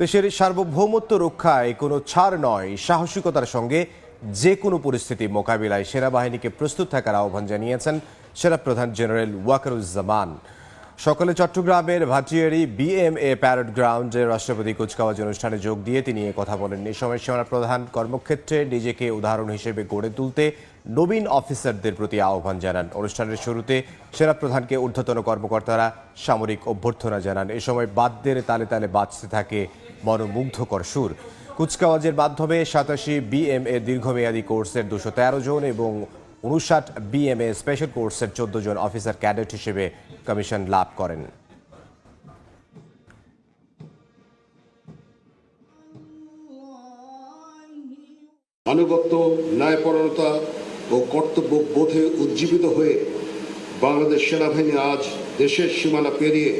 দেশের সার্বভৌমত্ব রক্ষায় কোনো ছাড় নয়, সাহসিকতার সঙ্গে যে কোনো পরিস্থিতি মোকাবিলায় সেনাবাহিনীকে প্রস্তুত থাকার আহ্বান জানিয়েছেন সেনাপ্রধান জেনারেল ওয়াকারুজ্জামান। সকালে চট্টগ্রামের ভাটিয়ারি বিএমএ প্যারেড গ্রাউন্ডে রাষ্ট্রপতি কুচকাওয়াজ অনুষ্ঠানে যোগ দিয়ে তিনি কথা বলেন। এ সময় সেনাপ্রধান কর্মক্ষেত্রে নিজেকে উদাহরণ হিসেবে গড়ে তুলতে নবীন অফিসারদের প্রতি আহ্বান জানান। অনুষ্ঠানের শুরুতে সেনাপ্রধানকে ঊর্ধ্বতন কর্মকর্তারা সামরিক অভ্যর্থনা জানান। এ সময় বাদ্যের তালে তালে বাঁচতে থাকে মনোমুগ্ধকর সুর। কুচকাওয়াজের মাধ্যমে সাতাশি বিএমএ দীর্ঘমেয়াদী কোর্সের দুশো তেরো জন এবং উনষাট বিএমএ স্পেশাল কোর্সের চোদ্দ জন অফিসার ক্যাডেট হিসেবে কমিশন লাভ করেন। আনুগত্য ন্যায়পরণতা ও কর্তব্য বোধে উজ্জীবিত হয়ে বাংলাদেশ সেনাবাহিনী আজ দেশের সীমানা পেরিয়ে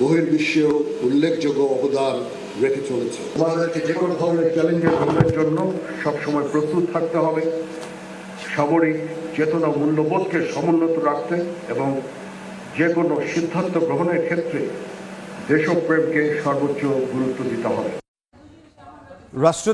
বহির্বিশ্বেও উল্লেখযোগ্য অবদান রেখে চলেছে। বাংলাদেশকে যে কোনো ধরনের চ্যালেঞ্জের গ্রহণের জন্য সবসময় প্রস্তুত থাকতে হবে। সামরিক চেতনা মূল্যবোধকে সমুন্নত রাখতে এবং যে কোনো সিদ্ধান্ত গ্রহণের ক্ষেত্রে দেশপ্রেমকে সর্বোচ্চ গুরুত্ব দিতে হবে। রাষ্ট্র